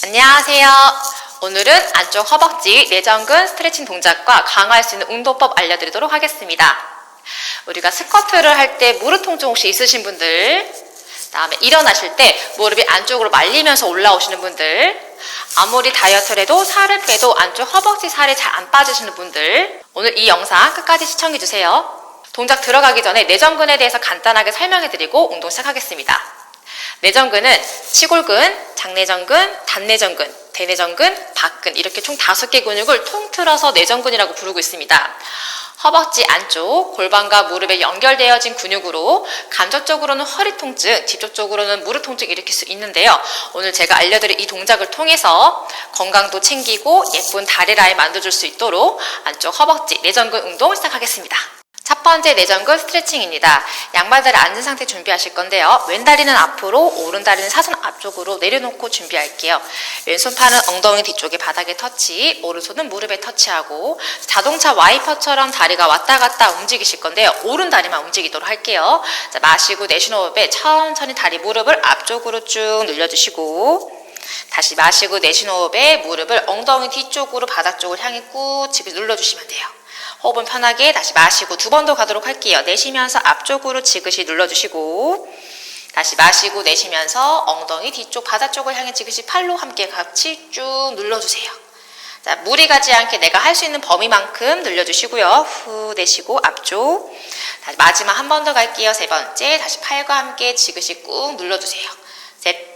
안녕하세요. 오늘은 안쪽 허벅지 내전근 스트레칭 동작과 강화할 수 있는 운동법 알려드리도록 하겠습니다. 우리가 스쿼트를 할 때 무릎 통증 혹시 있으신 분들, 다음에 일어나실 때 무릎이 안쪽으로 말리면서 올라오시는 분들, 아무리 다이어트를 해도 살을 빼도 안쪽 허벅지 살이 잘 안 빠지시는 분들, 오늘 이 영상 끝까지 시청해주세요. 동작 들어가기 전에 내전근에 대해서 간단하게 설명해드리고 운동 시작하겠습니다. 내전근은 치골근, 장내전근, 단내전근, 대내전근, 박근 이렇게 총 다섯 개 근육을 통틀어서 내전근이라고 부르고 있습니다. 허벅지 안쪽 골반과 무릎에 연결되어진 근육으로 간접적으로는 허리 통증, 직접적으로는 무릎 통증 일으킬 수 있는데요. 오늘 제가 알려드릴 이 동작을 통해서 건강도 챙기고 예쁜 다리 라인 만들어줄 수 있도록 안쪽 허벅지 내전근 운동 시작하겠습니다. 첫 번째 내전근 스트레칭입니다. 양말들을 앉은 상태 준비하실 건데요. 왼다리는 앞으로, 오른다리는 사선 앞쪽으로 내려놓고 준비할게요. 왼손 팔은 엉덩이 뒤쪽에 바닥에 터치, 오른손은 무릎에 터치하고 자동차 와이퍼처럼 다리가 왔다 갔다 움직이실 건데요. 오른 다리만 움직이도록 할게요. 자, 마시고 내쉬는 호흡에 천천히 다리 무릎을 앞쪽으로 쭉 늘려주시고 다시 마시고 내쉬는 호흡에 무릎을 엉덩이 뒤쪽으로 바닥 쪽을 향해 꾹 지금 눌러주시면 돼요. 호흡은 편하게 다시 마시고 두 번 더 가도록 할게요. 내쉬면서 앞쪽으로 지그시 눌러주시고 다시 마시고 내쉬면서 엉덩이 뒤쪽 바닥 쪽을 향해 지그시 팔로 함께 같이 쭉 눌러주세요. 자, 무리 가지 않게 내가 할 수 있는 범위만큼 늘려주시고요. 후 내쉬고 앞쪽. 다시 마지막 한 번 더 갈게요. 세 번째. 다시 팔과 함께 지그시 꾹 눌러주세요. 셋,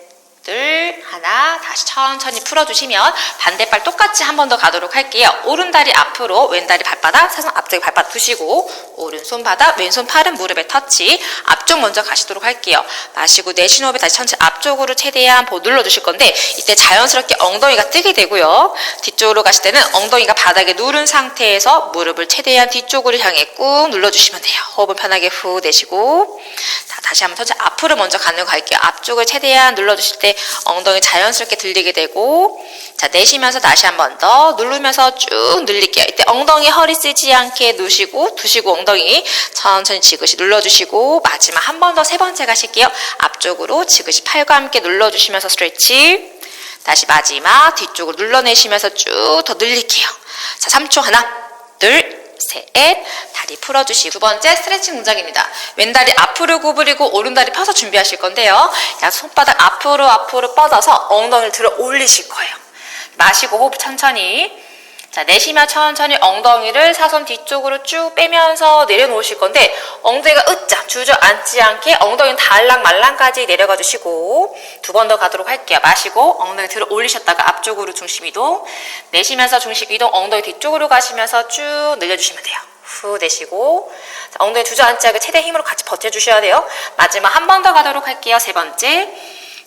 둘, 하나, 다시 천천히 풀어주시면 반대발 똑같이 한 번 더 가도록 할게요. 오른다리 앞으로, 왼다리 발바닥, 사선 앞쪽에 발바닥 두시고, 오른손 바닥, 왼손 팔은 무릎에 터치, 앞쪽 먼저 가시도록 할게요. 마시고 내쉬는 호흡에 다시 천천히 앞쪽으로 최대한 보 눌러 주실 건데, 이때 자연스럽게 엉덩이가 뜨게 되고요. 뒤쪽으로 가실 때는 엉덩이가 바닥에 누른 상태에서 무릎을 최대한 뒤쪽으로 향해 꾹 눌러주시면 돼요. 호흡은 편하게 후 내쉬고, 자, 다시 한번 천천히 앞으로 먼저 가는 거 갈게요. 앞쪽을 최대한 눌러주실 때 엉덩이 자연스럽게 들리게 되고 자 내쉬면서 다시 한 번 더 누르면서 쭉 늘릴게요. 이때 엉덩이 허리 쓰지 않게 누시고 두시고 엉덩이 천천히 지그시 눌러주시고 마지막 한 번 더 세 번째 가실게요. 앞쪽으로 지그시 팔과 함께 눌러주시면서 스트레치 다시 마지막 뒤쪽으로 눌러내시면서 쭉 더 늘릴게요. 자 3초 하나 둘 셋, 다리 풀어주시고 두 번째 스트레칭 동작입니다. 왼다리 앞으로 구부리고 오른다리 펴서 준비하실 건데요. 야 손바닥 앞으로 앞으로 뻗어서 엉덩이를 들어 올리실 거예요. 마시고 호흡 천천히 자 내쉬며 천천히 엉덩이를 사선 뒤쪽으로 쭉 빼면서 내려놓으실 건데 엉덩이가 으짜 주저앉지 않게 엉덩이 달랑말랑까지 내려가 주시고 두 번 더 가도록 할게요. 마시고 엉덩이 들어 올리셨다가 앞쪽으로 중심 이동 내쉬면서 중심 이동 엉덩이 뒤쪽으로 가시면서 쭉 늘려주시면 돼요. 후 내쉬고 자, 엉덩이 주저앉지 않게 최대 힘으로 같이 버텨주셔야 돼요. 마지막 한 번 더 가도록 할게요. 세 번째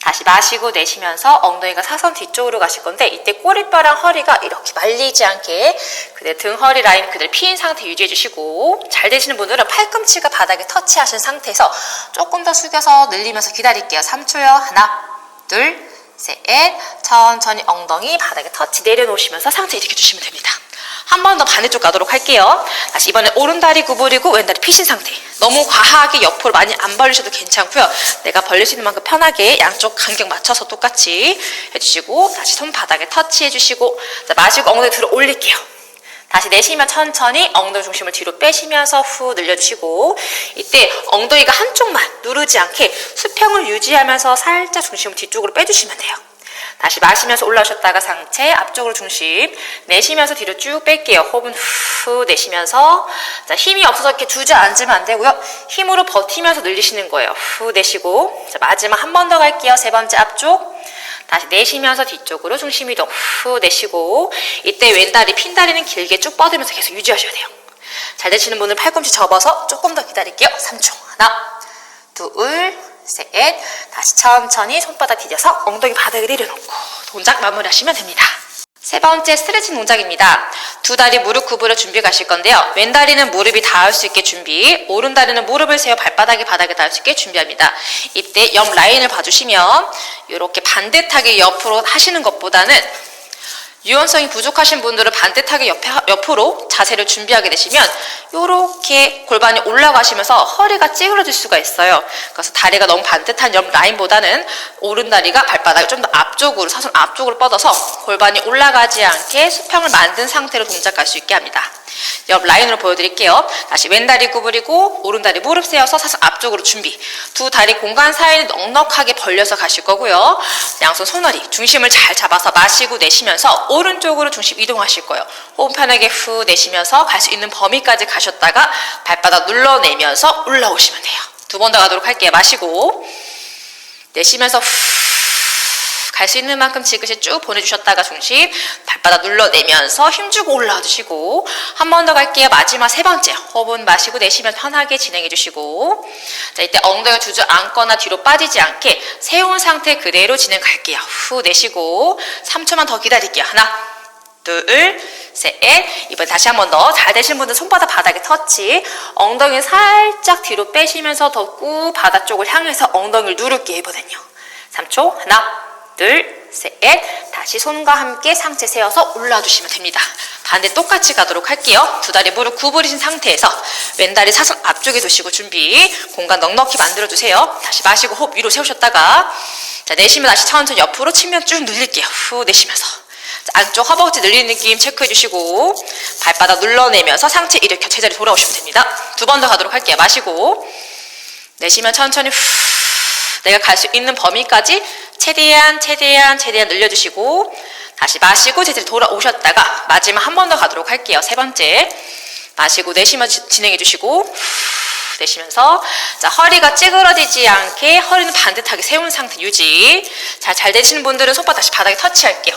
다시 마시고 내쉬면서 엉덩이가 사선 뒤쪽으로 가실 건데 이때 꼬리뼈랑 허리가 이렇게 말리지 않게 그대로 등 허리 라인 그대로 피인 상태 유지해 주시고 잘 되시는 분들은 팔꿈치가 바닥에 터치하신 상태에서 조금 더 숙여서 늘리면서 기다릴게요. 3초요. 하나, 둘, 셋. 천천히 엉덩이 바닥에 터치 내려놓으시면서 상태 이렇게 주시면 됩니다. 한 번 더 반대쪽 가도록 할게요. 다시 이번에 오른다리 구부리고 왼다리 피신 상태. 너무 과하게 옆으로 많이 안 벌리셔도 괜찮고요. 내가 벌릴 수 있는 만큼 편하게 양쪽 간격 맞춰서 똑같이 해주시고 다시 손바닥에 터치해주시고 자, 마시고 엉덩이 들어 올릴게요. 다시 내쉬면 천천히 엉덩이 중심을 뒤로 빼시면서 후 늘려주시고 이때 엉덩이가 한쪽만 누르지 않게 수평을 유지하면서 살짝 중심을 뒤쪽으로 빼주시면 돼요. 다시 마시면서 올라오셨다가 상체 앞쪽으로 중심 내쉬면서 뒤로 쭉 뺄게요. 호흡은 후 내쉬면서 자, 힘이 없어서 이렇게 주저앉으면 안 되고요. 힘으로 버티면서 늘리시는 거예요. 후 내쉬고 자, 마지막 한 번 더 갈게요. 세 번째 앞쪽 다시 내쉬면서 뒤쪽으로 중심 이동 후 내쉬고 이때 왼다리 핀다리는 길게 쭉 뻗으면서 계속 유지하셔야 돼요. 잘 되시는 분은 팔꿈치 접어서 조금 더 기다릴게요. 3초 하나 둘, 셋, 다시 천천히 손바닥 디뎌서 엉덩이 바닥에 내려놓고 동작 마무리하시면 됩니다. 세 번째 스트레칭 동작입니다. 두 다리 무릎 구부려 준비 가실 건데요. 왼 다리는 무릎이 닿을 수 있게 준비, 오른 다리는 무릎을 세워 발바닥이 바닥에 닿을 수 있게 준비합니다. 이때 옆 라인을 봐주시면 이렇게 반듯하게 옆으로 하시는 것보다는 유연성이 부족하신 분들은 반듯하게 옆에, 옆으로 자세를 준비하게 되시면 이렇게 골반이 올라가시면서 허리가 찌그러질 수가 있어요. 그래서 다리가 너무 반듯한 옆 라인보다는 오른 다리가 발바닥을 좀더 앞쪽으로 사선 앞쪽으로 뻗어서 골반이 올라가지 않게 수평을 만든 상태로 동작할 수 있게 합니다. 옆 라인으로 보여드릴게요. 다시 왼다리 구부리고 오른다리 무릎 세워서 사선 앞쪽으로 준비. 두 다리 공간 사이를 넉넉하게 벌려서 가실 거고요. 양손 손허리 중심을 잘 잡아서 마시고 내쉬면서 오른쪽으로 중심 이동하실 거예요. 호흡 편하게 후 내쉬면서 갈 수 있는 범위까지 가셨다가 발바닥 눌러내면서 올라오시면 돼요. 두 번 더 가도록 할게요. 마시고 내쉬면서 후 갈 수 있는 만큼 지그시 쭉 보내주셨다가 중심 발바닥 눌러내면서 힘주고 올라와 주시고 한 번 더 갈게요. 마지막 세 번째 호흡은 마시고 내쉬면 편하게 진행해 주시고 자 이때 엉덩이 주저앉거나 뒤로 빠지지 않게 세운 상태 그대로 진행 갈게요. 후 내쉬고 3초만 더 기다릴게요. 하나 둘, 셋, 이번 다시 한 번 더. 잘 되신 분들 손바닥 바닥에 터치. 엉덩이 살짝 뒤로 빼시면서 더 꾹 바닥 쪽을 향해서 엉덩이를 누를게요, 이번엔요. 3초. 하나, 둘, 셋. 다시 손과 함께 상체 세워서 올라주시면 됩니다. 반대 똑같이 가도록 할게요. 두 다리 무릎 구부리신 상태에서 왼다리 사선 앞쪽에 두시고 준비. 공간 넉넉히 만들어주세요. 다시 마시고 호흡 위로 세우셨다가 자, 내쉬면 다시 천천히 옆으로 측면 쭉 늘릴게요. 후 내쉬면서. 자, 안쪽 허벅지 늘리는 느낌 체크해 주시고 발바닥 눌러내면서 상체 일으켜 제자리 돌아오시면 됩니다. 두 번 더 가도록 할게요. 마시고 내쉬면 천천히 후 내가 갈 수 있는 범위까지 최대한 최대한 최대한 늘려주시고 다시 마시고 제자리 돌아오셨다가 마지막 한 번 더 가도록 할게요. 세 번째 마시고 내쉬면 지- 진행해 주시고 후, 내쉬면서 자 허리가 찌그러지지 않게 허리는 반듯하게 세운 상태 유지 자잘 되시는 분들은 손바닥 다시 바닥에 터치할게요.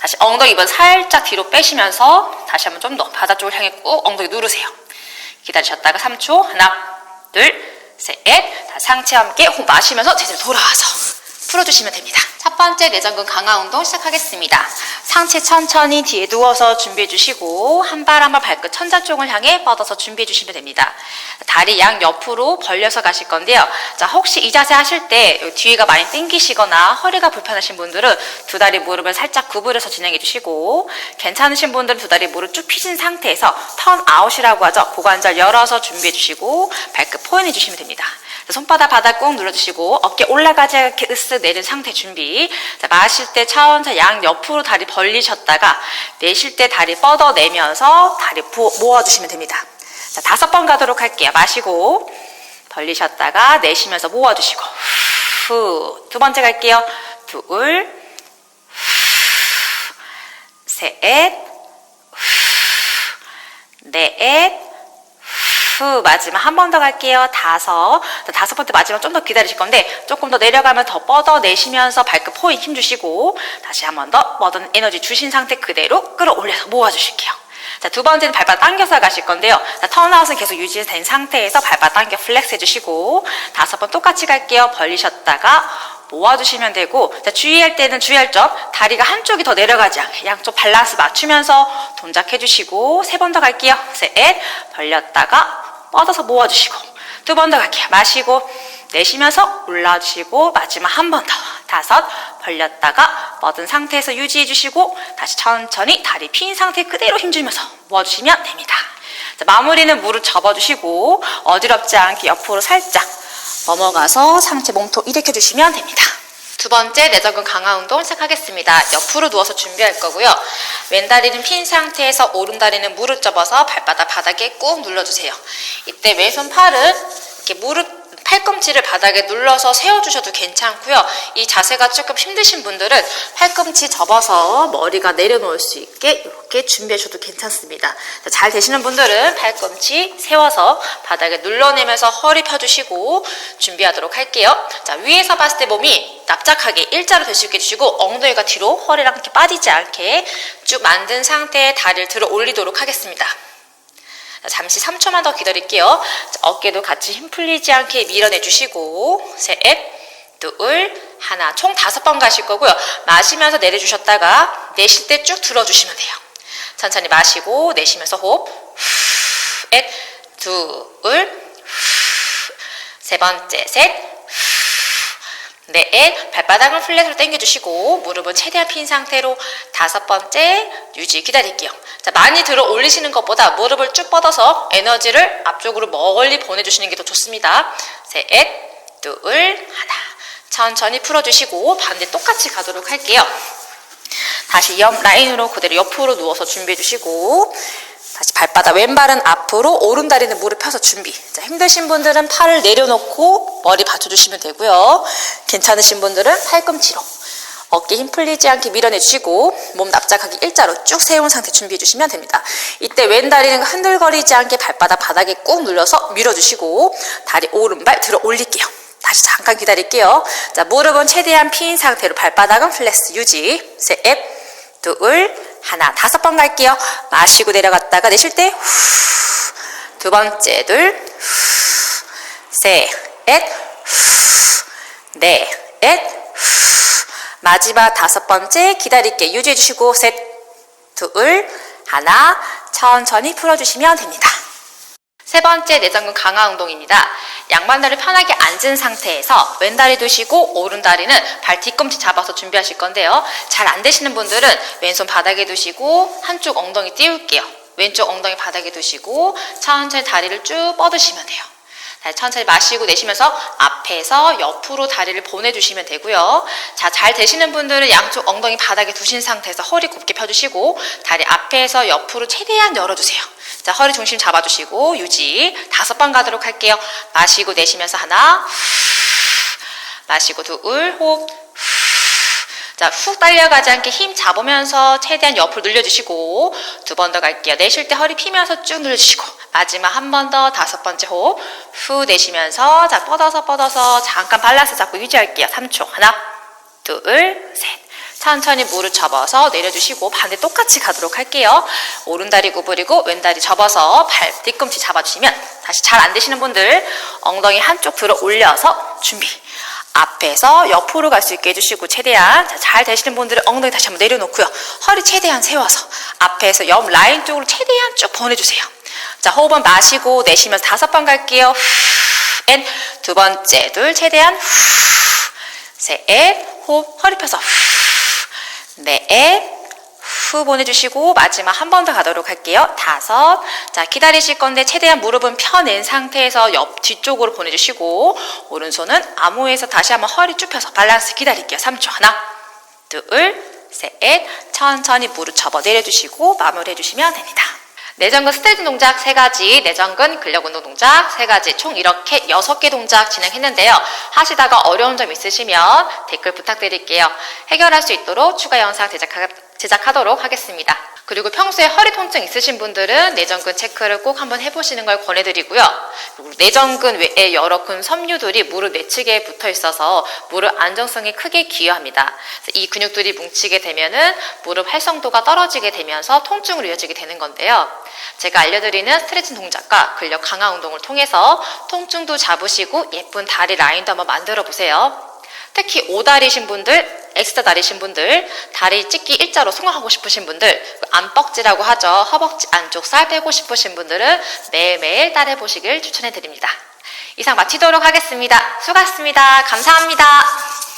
다시 엉덩이 이번 살짝 뒤로 빼시면서 다시 한번 좀 더 바닥 쪽을 향해 꾹 엉덩이 누르세요. 기다리셨다가 3초 하나 둘 셋 다 상체 함께 호흡 마시면서 제대로 돌아와서 풀어주시면 됩니다. 첫 번째 내전근 강화 운동 시작하겠습니다. 상체 천천히 뒤에 누워서 준비해 주시고 한 발 한 발 발끝 천자 쪽을 향해 뻗어서 준비해 주시면 됩니다. 다리 양 옆으로 벌려서 가실 건데요. 자 혹시 이 자세 하실 때 뒤가 많이 당기시거나 허리가 불편하신 분들은 두 다리 무릎을 살짝 구부려서 진행해 주시고 괜찮으신 분들은 두 다리 무릎 쭉 펴신 상태에서 턴 아웃이라고 하죠. 고관절 열어서 준비해 주시고 발끝 포인해 주시면 됩니다. 자, 손바닥 바닥 꾹 눌러주시고 어깨 올라가지 않게 으쓱 내린 상태 준비. 자, 마실 때 차원차 양 옆으로 다리 벌리셨다가 내쉴 때 다리 뻗어내면서 다리 부- 모아주시면 됩니다. 자, 다섯 번 가도록 할게요. 마시고 벌리셨다가 내쉬면서 모아주시고 후. 두 번째 갈게요. 둘, 후, 셋, 후, 넷, 후 마지막 한 번 더 갈게요. 다섯. 자, 다섯 번째 마지막 좀 더 기다리실 건데 조금 더 내려가면 더 뻗어 내쉬면서 발끝 포인 힘 주시고 다시 한 번 더 뻗은 에너지 주신 상태 그대로 끌어올려서 모아주실게요. 자, 두 번째는 발바닥 당겨서 가실 건데요. 자, 턴아웃은 계속 유지된 상태에서 발바닥 당겨 플렉스 해주시고 다섯 번 똑같이 갈게요. 벌리셨다가 모아주시면 되고 자, 주의할 때는 주의할 점 다리가 한쪽이 더 내려가지 않게 양쪽 밸런스 맞추면서 동작해 주시고 세 번 더 갈게요 셋 벌렸다가 뻗어서 모아주시고 두 번 더 갈게요 마시고 내쉬면서 올라주시고 마지막 한 번 더 다섯 벌렸다가 뻗은 상태에서 유지해 주시고 다시 천천히 다리 핀 상태 그대로 힘주면서 모아주시면 됩니다 자, 마무리는 무릎 접어주시고 어지럽지 않게 옆으로 살짝 넘어가서 상체 몸통 일으켜 주시면 됩니다. 두 번째 내전근 강화 운동 시작하겠습니다. 옆으로 누워서 준비할 거고요. 왼다리는 핀 상태에서 오른다리는 무릎 접어서 발바닥 바닥에 꾹 눌러주세요. 이때 왼손 팔은 이렇게 무릎 팔꿈치를 바닥에 눌러서 세워주셔도 괜찮고요. 이 자세가 조금 힘드신 분들은 팔꿈치 접어서 머리가 내려놓을 수 있게 이렇게 준비하셔도 괜찮습니다. 자, 잘 되시는 분들은 팔꿈치 세워서 바닥에 눌러내면서 허리 펴주시고 준비하도록 할게요. 자, 위에서 봤을 때 몸이 납작하게 일자로 될 수 있게 해주시고 엉덩이가 뒤로 허리랑 이렇게 빠지지 않게 쭉 만든 상태에 다리를 들어 올리도록 하겠습니다. 자, 잠시 3초만 더 기다릴게요. 자, 어깨도 같이 힘 풀리지 않게 밀어내 주시고 셋, 둘, 하나 총 다섯 번 가실 거고요. 마시면서 내려주셨다가 내쉴 때 쭉 들어주시면 돼요. 천천히 마시고 내쉬면서 호흡 후, 넷, 둘, 후, 세 번째 셋, 후, 넷, 발바닥은 플랫으로 당겨주시고 무릎은 최대한 핀 상태로 다섯 번째 유지 기다릴게요. 자, 많이 들어 올리시는 것보다 무릎을 쭉 뻗어서 에너지를 앞쪽으로 멀리 보내주시는 게 더 좋습니다. 셋, 둘, 하나. 천천히 풀어주시고 반대 똑같이 가도록 할게요. 다시 옆 라인으로 그대로 옆으로 누워서 준비해 주시고 다시 발바닥 왼발은 앞으로 오른다리는 무릎 펴서 준비 자, 힘드신 분들은 팔을 내려놓고 머리 받쳐주시면 되고요 괜찮으신 분들은 팔꿈치로 어깨 힘 풀리지 않게 밀어내 주시고 몸 납작하게 일자로 쭉 세운 상태 준비해 주시면 됩니다 이때 왼 다리는 흔들거리지 않게 발바닥 바닥에 꾹 눌러서 밀어주시고 다리 오른발 들어 올릴게요 다시 잠깐 기다릴게요. 자, 무릎은 최대한 핀 상태로 발바닥은 플렉스 유지. 셋, 둘, 하나, 다섯 번 갈게요. 마시고 내려갔다가 내쉴 때, 후, 두 번째, 둘, 후, 셋, 후, 넷, 후, 마지막 다섯 번째 기다릴게. 유지해 주시고, 셋, 둘, 하나, 천천히 풀어주시면 됩니다. 세 번째 내전근 강화 운동입니다. 양반다리를 편하게 앉은 상태에서 왼다리 두시고 오른다리는 발 뒤꿈치 잡아서 준비하실 건데요. 잘 안 되시는 분들은 왼손 바닥에 두시고 한쪽 엉덩이 띄울게요. 왼쪽 엉덩이 바닥에 두시고 천천히 다리를 쭉 뻗으시면 돼요. 자, 천천히 마시고 내쉬면서 앞에서 옆으로 다리를 보내주시면 되고요. 자, 잘 되시는 분들은 양쪽 엉덩이 바닥에 두신 상태에서 허리 곱게 펴주시고 다리 앞에서 옆으로 최대한 열어주세요. 자, 허리 중심 잡아주시고 유지 다섯 번 가도록 할게요. 마시고 내쉬면서 하나, 후, 마시고 둘, 호흡, 후. 자, 훅 딸려가지 않게 힘 잡으면서 최대한 옆으로 늘려주시고 두 번 더 갈게요. 내쉴 때 허리 피면서 쭉 늘려주시고 마지막 한 번 더 다섯 번째 호흡 후 내쉬면서 자 뻗어서 뻗어서 잠깐 발라서 잡고 유지할게요. 3초 하나 둘 셋 천천히 무릎 접어서 내려주시고 반대 똑같이 가도록 할게요. 오른다리 구부리고 왼다리 접어서 발 뒤꿈치 잡아주시면 다시 잘 안 되시는 분들 엉덩이 한쪽 들어 올려서 준비 앞에서 옆으로 갈 수 있게 해주시고 최대한 자, 잘 되시는 분들은 엉덩이 다시 한번 내려놓고요. 허리 최대한 세워서 앞에서 옆 라인 쪽으로 최대한 쭉 보내주세요. 자 호흡은 마시고 내쉬면서 다섯 번 갈게요. 앤두 번째 둘 최대한 셋 호흡 허리 펴서 넷후 보내주시고 마지막 한 번 더 가도록 할게요. 다섯. 자 기다리실 건데 최대한 무릎은 펴낸 상태에서 옆 뒤쪽으로 보내주시고 오른손은 암호에서 다시 한번 허리 쭉 펴서 밸런스 기다릴게요. 3초 하나 둘 셋. 천천히 무릎 접어 내려주시고 마무리해 주시면 됩니다. 내전근 스트레칭 동작 세가지 내전근 근력 운동 동작 세가지 총 이렇게 여섯 개 동작 진행했는데요. 하시다가 어려운 점 있으시면 댓글 부탁드릴게요. 해결할 수 있도록 추가 영상 제작하, 제작하도록 하겠습니다. 그리고 평소에 허리 통증 있으신 분들은 내전근 체크를 꼭 한번 해보시는 걸 권해드리고요. 내전근 외에 여러 근 섬유들이 무릎 내측에 붙어 있어서 무릎 안정성에 크게 기여합니다. 이 근육들이 뭉치게 되면은 무릎 활성도가 떨어지게 되면서 통증으로 이어지게 되는 건데요. 제가 알려드리는 스트레칭 동작과 근력 강화 운동을 통해서 통증도 잡으시고 예쁜 다리 라인도 한번 만들어 보세요. 특히 오다리신 분들, 엑스타 다리신 분들, 다리 찢기 일자로 송화하고 싶으신 분들, 안뻑지라고 하죠. 허벅지 안쪽 살 빼고 싶으신 분들은 매일매일 따라해 보시길 추천해 드립니다. 이상 마치도록 하겠습니다. 수고하셨습니다. 감사합니다.